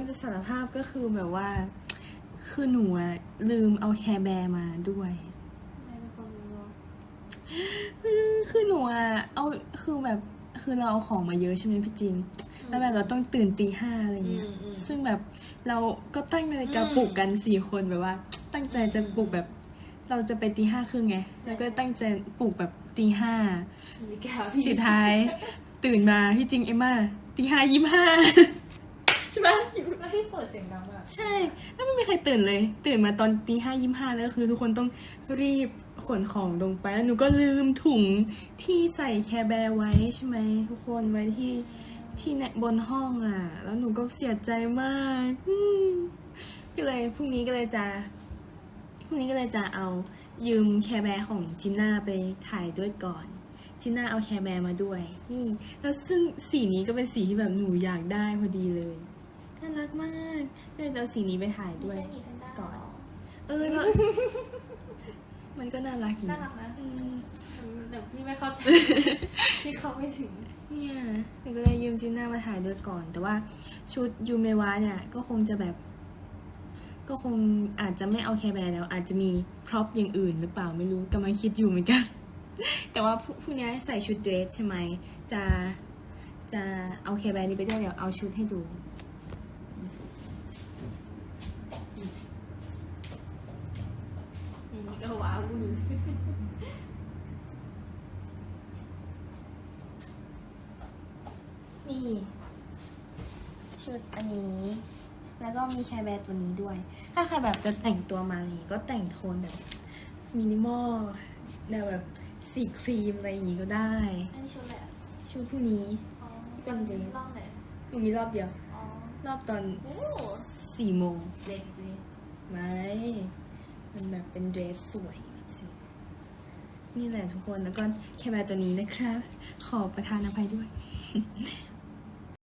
รื่องจะสารภาพก็คือแบบว่า คือหนูอะลืมเอาแคร์แบร์มาด้วย ไม่เป็นคนรู้คือหนูอะเอาคือแบบคือเราเอาของมาเยอะใช่ไหมพี่จริง แล้วแบบเราต้องตื่นตีห้าอะไรเงี้ยซึ่งแบบเราก็ตั้งนาฬิกาปลุกกันสี่คนแบบว่า ตั้งใจจะปลุกแบบ เราจะไปตีห้าครึ่งไง แล้วก็ตั้งใจปลุกแบบตีห้า นาฬิกาสุดท้าย ตื่นมาพี่จริงเอมมาตีห้ายี่ห้า ใช่ไหมแล้วพี่เปิดเสียงดังอะใช่ แล้วไม่มีใครตื่นเลย ตื่นมาตอนตีห้ายี่ห้าแล้วคือ ทุกคนต้องรีบขนของลงไปแล้วหนูก็ลืมถุงที่ใส่แคร์แบร์ไว้ใช่ไหมทุกคนไว้ที่ที่ในบนห้องอะ แล้วหนูก็เสียใจมากอืมก็เลยพรุ่งนี้ก็เลยจะพรุ่งนี้ก็เลยจะเอายืมแคร์แบร์ของจิน่าไปถ่ายด้วยก่อนจิน่าเอาแคร์แบร์มาด้วย นี่ แล้วซึ่งสีนี้ก็เป็นสีที่แบบหนูอยากได้พอดีเลย น่ารักมากก็เลยจะเอาสีนี้ไปถ่ายด้วย ไม่ใช่หมีแพนด้าก่อน เออแล้ว มันก็น่ารักอยู่น่ารักนะอืมเดี๋ยวพี่ไม่เข้าใจพี่เข้าไม่ถึง เนี่ยหนูก็เลยยืมจิน่ามาถ่ายด้วยก่อน แต่ว่าชุดยูเมวะเนี่ย ก็คงจะแบบ ก็คงอาจจะไม่เอาแคร์แบร์แล้ว อาจจะมีพร็อพอย่างอื่นหรือเปล่าไม่รู้กำลังคิดอยู่เหมือนกัน แต่ว่าพรุ่งพรุ่งนี้ใส่ชุดเดรสใช่ไหมจะจะเอาแคร์แบร์นี้ไปด้วยเดี๋ยวเอาชุดให้ดู นี่ก็ว้าวุ่นนี่ชุดอันนี้ แล้วก็มีแคร์แบร์ตัวนี้ด้วย ถ้าใครแบบจะแต่งตัวมาอะไรอย่างงี้ก็แต่งโทนแบบมินิมอลแนวแบบสีครีมอะไรอย่างงี้ก็ได้ อันนี้ชุดอะไรอะชุดพวกนี้ อ๋อเป็นเดรสรอบไหนหนูมีรอบเดียว อ๋อรอบตอนโอ้สี่โมงเด็กสิ ไม่ มันแบบเป็นเดรสสวยนี่แหละทุกคนแล้วก็แคแบตัวนี้นะครับ ขอประทานอภัยด้วย